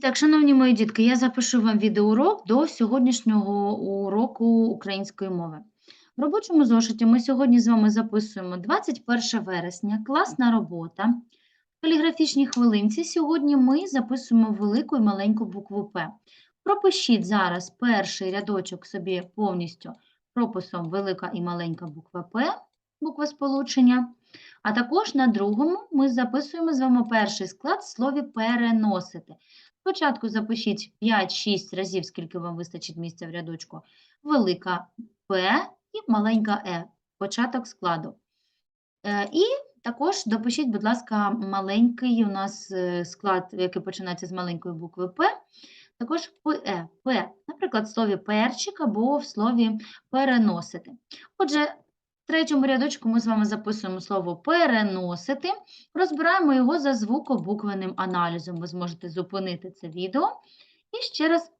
так, шановні мої дітки, я запишу вам відеоурок до сьогоднішнього уроку української мови. В робочому зошиті ми сьогодні з вами записуємо 21 вересня, класна робота. В каліграфічній хвилинці сьогодні ми записуємо велику і маленьку букву П. Пропишіть зараз перший рядочок собі повністю прописом велика і маленька буква П, буква сполучення. А також на другому ми записуємо з вами перший склад в слові переносити. Спочатку запишіть 5-6 разів, скільки вам вистачить місця в рядочку, велика П і маленька Е, початок складу. Е, І також допишіть, будь ласка, маленький у нас е, склад, який починається з маленької букви П, також ПЕ, П, наприклад, в слові перчик або в слові переносити. Отже, в третьому рядочку ми з вами записуємо слово переносити, розбираємо його за звукобуквенним аналізом. Ви зможете зупинити це відео і ще раз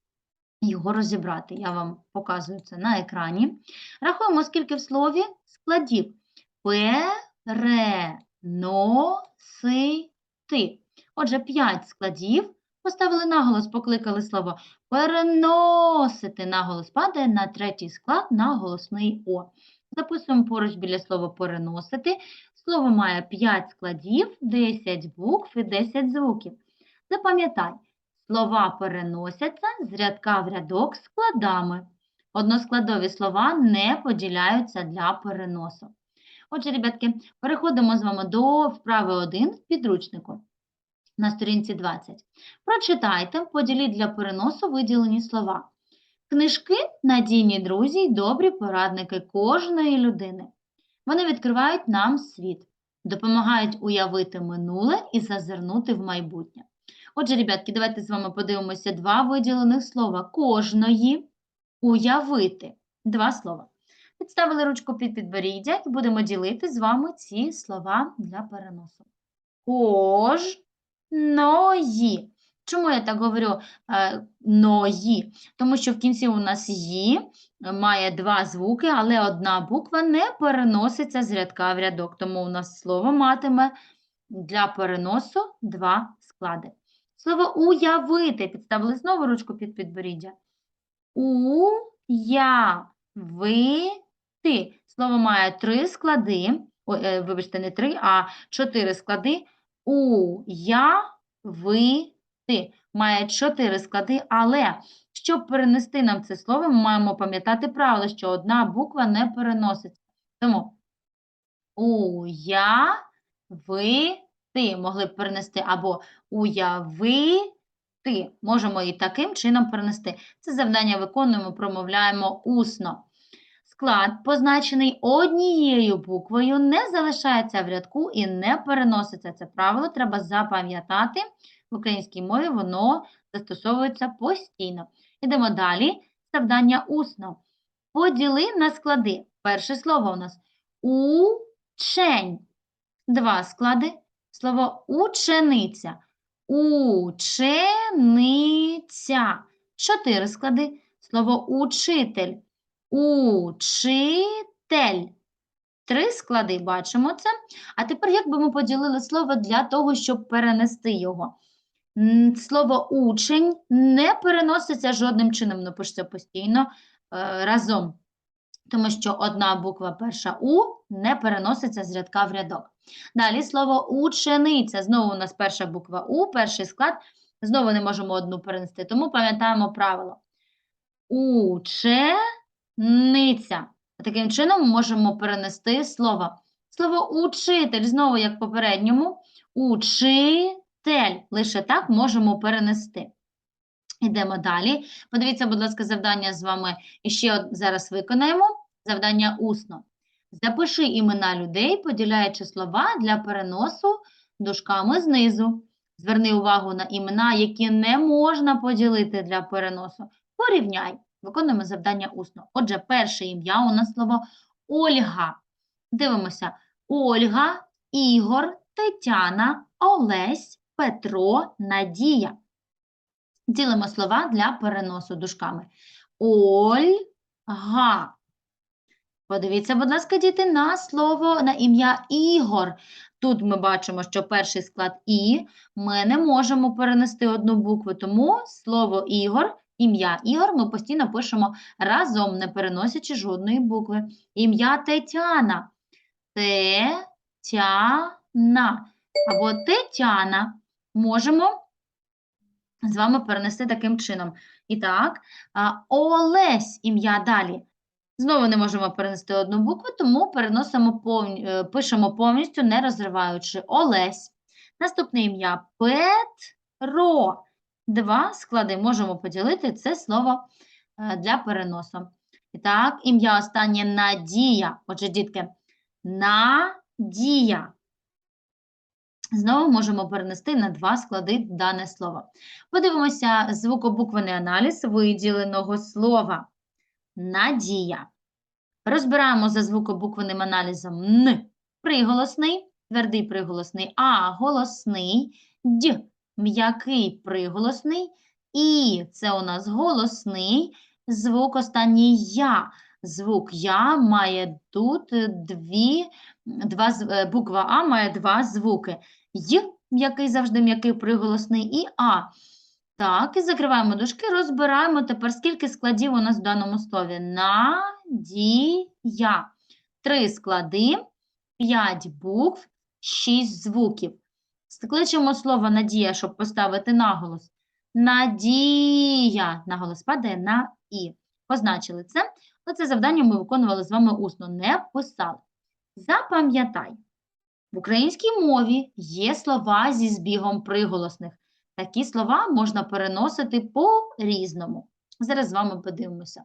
його розібрати. Я вам показую це на екрані. Рахуємо, скільки в слові складів. Переносити. Отже, 5 складів. Поставили наголос, покликали слово переносити. Наголос падає на третій склад на голосний О. Записуємо поруч біля слова переносити. Слово має 5 складів, 10 букв і 10 звуків. Запам'ятай, слова переносяться з рядка в рядок складами. Односкладові слова не поділяються для переносу. Отже, ребятки, переходимо з вами до вправи 1 в підручнику на сторінці 20. Прочитайте, поділіть для переносу виділені слова. Книжки надійні друзі й добрі порадники кожної людини. Вони відкривають нам світ, допомагають уявити минуле і зазирнути в майбутнє. Отже, ребятки, давайте з вами подивимося два виділених слова. Кожної уявити. Два слова. Підставили ручку під підборіддя і будемо ділити з вами ці слова для переносу. Кожної. Чому я так говорю е, ної? Тому що в кінці у нас «ї» має два звуки, але одна буква не переноситься з рядка в рядок. Тому у нас слово матиме для переносу два склади. Слово уявити. Підставили знову ручку під підборіддя. Уявити. Слово має три склади. Е, вибачте, не три, а чотири склади. Уявити має чотири склади, але щоб перенести нам це слово, ми маємо пам'ятати правило, що одна буква не переноситься. Тому уявити могли б перенести або уявити. Можемо і таким чином перенести. Це завдання виконуємо, промовляємо усно. Склад, позначений однією буквою, не залишається в рядку і не переноситься. Це правило треба запам'ятати. В українській мові воно застосовується постійно. Ідемо далі. Завдання усно. Поділи на склади. Перше слово у нас учень. Два склади. Слово учениця. Учениця. Чотири склади. Слово учитель. Учитель. Три склади бачимо це. А тепер як би ми поділили слово для того, щоб перенести його? Слово учень не переноситься жодним чином, напишеться постійно е, разом, тому що одна буква перша У не переноситься з рядка в рядок. Далі слово учениця. Знову у нас перша буква У, перший склад. Знову не можемо одну перенести, тому пам'ятаємо правило. Учениця. Таким чином можемо перенести слово. Слово учитель, знову як в попередньому, учитель. Лише так можемо перенести. Йдемо далі. Подивіться, будь ласка, завдання з вами ще зараз виконаємо. Завдання усно. Запиши імена людей, поділяючи слова для переносу дужками знизу. Зверни увагу на імена, які не можна поділити для переносу. Порівняй. Виконуємо завдання усно. Отже, перше ім'я у нас слово Ольга. Дивимося. Ольга, Ігор, Тетяна, Олесь, Петро, Надія. Ділимо слова для переносу дужками. Ольга. Подивіться, будь ласка, діти, на слово, на ім'я Ігор. Тут ми бачимо, що перший склад І, ми не можемо перенести одну букву, тому слово Ігор, ім'я Ігор ми постійно пишемо разом, не переносячи жодної букви. Ім'я Тетяна. Тетяна або Тетяна можемо з вами перенести таким чином. І так, Олесь ім'я далі. Знову не можемо перенести одну букву, тому переносимо повні- е, пишемо повністю, не розриваючи. Олесь. Наступне ім'я Петро. Два склади можемо поділити. Це слово е, для переносу. І так, ім'я останнє Надія. Отже, дітки, Надія. Знову можемо перенести на два склади дане слово. Подивимося звукобуквений аналіз виділеного слова. Надія. Розбираємо за звукобуквеним аналізом Н. Приголосний, твердий приголосний, А голосний, Д м'який приголосний, І це у нас голосний, звук останній Я. Звук Я має тут дві, два, е, буква А має два звуки. Й, м'який завжди м'який приголосний, і А. Так, і закриваємо дужки, розбираємо тепер, скільки складів у нас в даному слові. Надія. Три склади, п'ять букв, шість звуків. Скличемо слово надія, щоб поставити наголос. Надія. Наголос падає на І. Позначили це. Оце завдання ми виконували з вами усно, не писали. Запам'ятай, в українській мові є слова зі збігом приголосних. Такі слова можна переносити по-різному. Зараз з вами подивимося.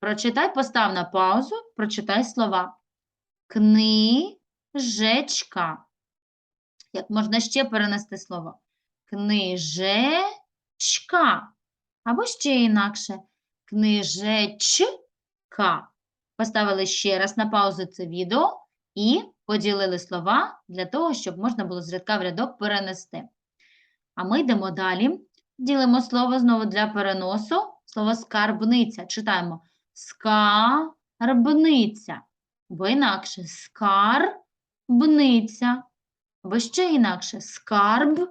Прочитай, постав на паузу, прочитай слова. Книжечка. Як можна ще перенести слово? Книжечка. Або ще інакше. Книжечка. Поставили ще раз на паузу це відео і поділили слова для того, щоб можна було з рядка в рядок перенести. А ми йдемо далі. Ділимо слово знову для переносу. Слово скарбниця. Читаємо скарбниця. Або інакше скарбниця. Або ще інакше скарбниця.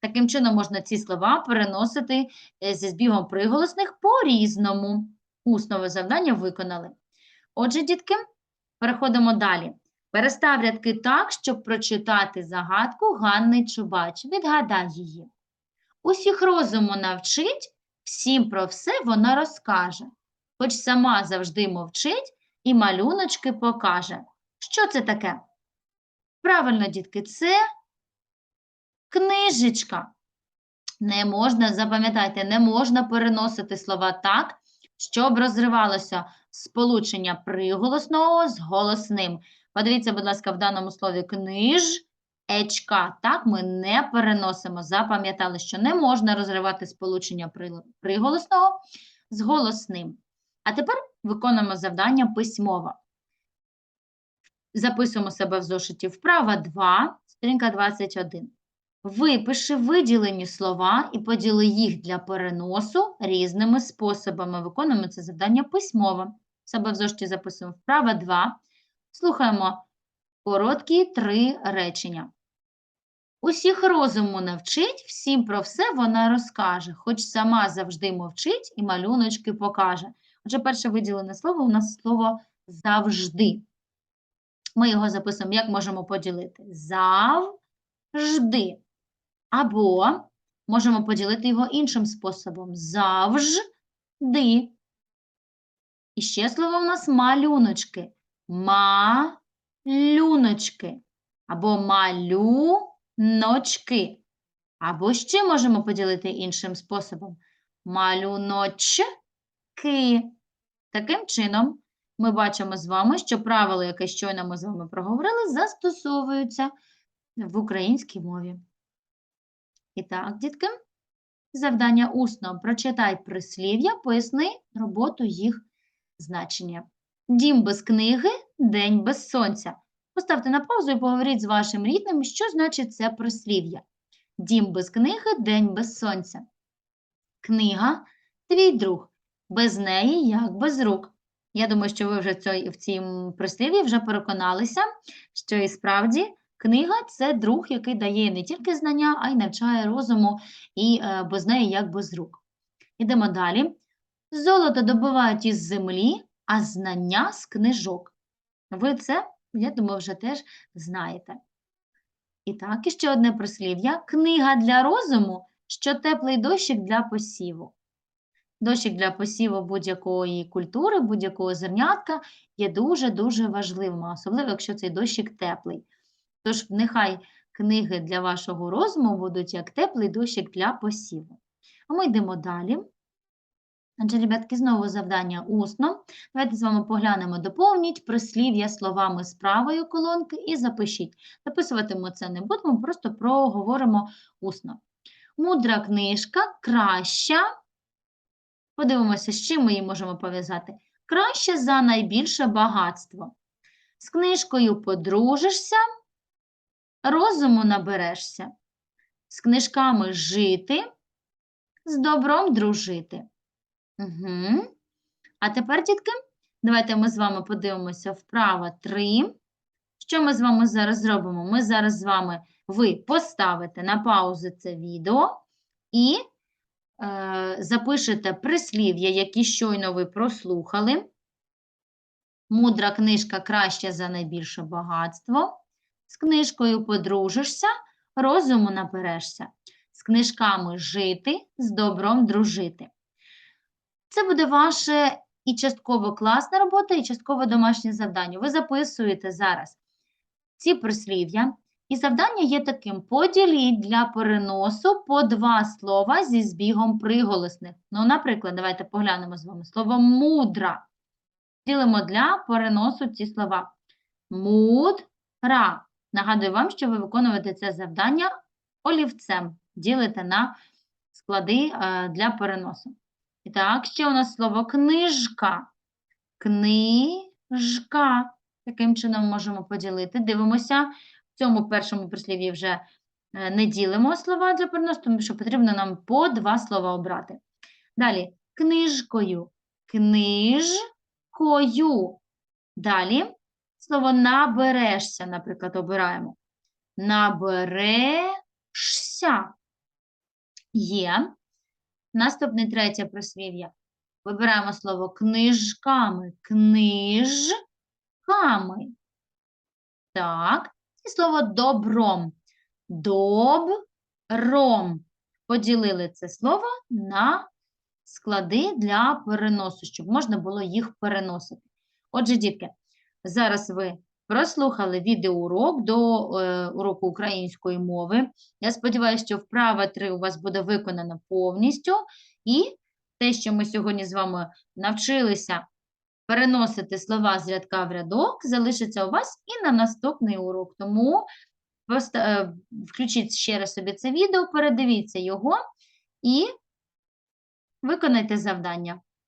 Таким чином можна ці слова переносити е, зі збігом приголосних по-різному. Уснове завдання виконали. Отже, дітки, переходимо далі. Перестав рядки так, щоб прочитати загадку Ганни Чубач. Відгадай її. Усіх розуму навчить, всім про все вона розкаже. Хоч сама завжди мовчить і малюночки покаже. Що це таке? Правильно, дітки, це книжечка. Не можна, запам'ятайте, не можна переносити слова так, щоб розривалося сполучення приголосного з голосним. Подивіться, будь ласка, в даному слові книжечка. Так, ми не переносимо. Запам'ятали, що не можна розривати сполучення приголосного з голосним. А тепер виконуємо завдання письмово. Записуємо себе в зошиті вправа 2, сторінка 21. Випиши виділені слова і поділи їх для переносу різними способами. Виконуємо це завдання письмово. Себе в зошиті записуємо вправа 2. Слухаємо короткі три речення. Усіх розуму навчить, всім про все вона розкаже, хоч сама завжди мовчить і малюночки покаже. Отже, перше виділене слово у нас слово завжди. Ми його записуємо, як можемо поділити? Завжди. Або можемо поділити його іншим способом. Завжди. І ще слово у нас малюночки. Малюночки. Або малюночки. Або ще можемо поділити іншим способом. Малюночки. Таким чином, ми бачимо з вами, що правила, яке щойно ми з вами проговорили, застосовуються в українській мові. І так, дітки, завдання усно. Прочитай прислів'я, поясни роботу їх значення. Дім без книги, день без сонця. Поставте на паузу і поговоріть з вашим рідним, що значить це прислів'я. Дім без книги, день без сонця. Книга – твій друг. Без неї як без рук. Я думаю, що ви вже в цім прислів'ї вже переконалися, що і справді книга це друг, який дає не тільки знання, а й навчає розуму, і е, без неї як без рук. Ідемо далі. Золото добувають із землі, а знання з книжок. Ви це, я думаю, вже теж знаєте. І так, і ще одне прислів'я. Книга для розуму, що теплий дощик для посіву. Дощик для посіву будь-якої культури, будь-якого зернятка є дуже-дуже важливим, особливо, якщо цей дощик теплий. Тож нехай книги для вашого розуму будуть як теплий дощик для посіву. А ми йдемо далі. Отже, ребятки, знову завдання усно. Давайте з вами поглянемо, доповніть прислів'я словами з правої колонки і запишіть. Записувати ми це не будемо, просто проговоримо усно. Мудра книжка краща. Подивимося, з чим ми її можемо пов'язати. Краще за найбільше багатство. З книжкою подружишся, розуму наберешся. З книжками жити, з добром дружити. Угу. А тепер, дітки, давайте ми з вами подивимося вправо 3. Що ми з вами зараз зробимо? Ми зараз з вами, ви поставите на паузу це відео і е, запишете прислів'я, які щойно ви прослухали. Мудра книжка краще за найбільше багатство. З книжкою подружишся, розуму наберешся. З книжками жити, з добром дружити. Це буде ваше і частково класна робота, і частково домашнє завдання. Ви записуєте зараз ці прислів'я. І завдання є таким: поділіть для переносу по два слова зі збігом приголосних. Ну, наприклад, давайте поглянемо з вами слово мудра. Ділимо для переносу ці слова. Мудра. Нагадую вам, що ви виконуєте це завдання олівцем. Ділите на склади е, для переносу. І так, ще у нас слово книжка. Книжка. Таким чином можемо поділити. Дивимося, в цьому першому прислів'ї вже е, не ділимо слова для переносу, тому що потрібно нам по два слова обрати. Далі книжкою. Книжкою. Далі слово наберешся, наприклад, обираємо. Наберешся. Є. Наступне третє прислів'я. Вибираємо слово книжками. Книжками. Так. І слово добром. Добром. Поділили це слово на склади для переносу, щоб можна було їх переносити. Отже, дітки, зараз ви прослухали відеоурок до е, уроку української мови. Я сподіваюся, що вправа 3 у вас буде виконана повністю. І те, що ми сьогодні з вами навчилися переносити слова з рядка в рядок, залишиться у вас і на наступний урок. Тому просто, е, включіть ще раз собі це відео, передивіться його і виконайте завдання.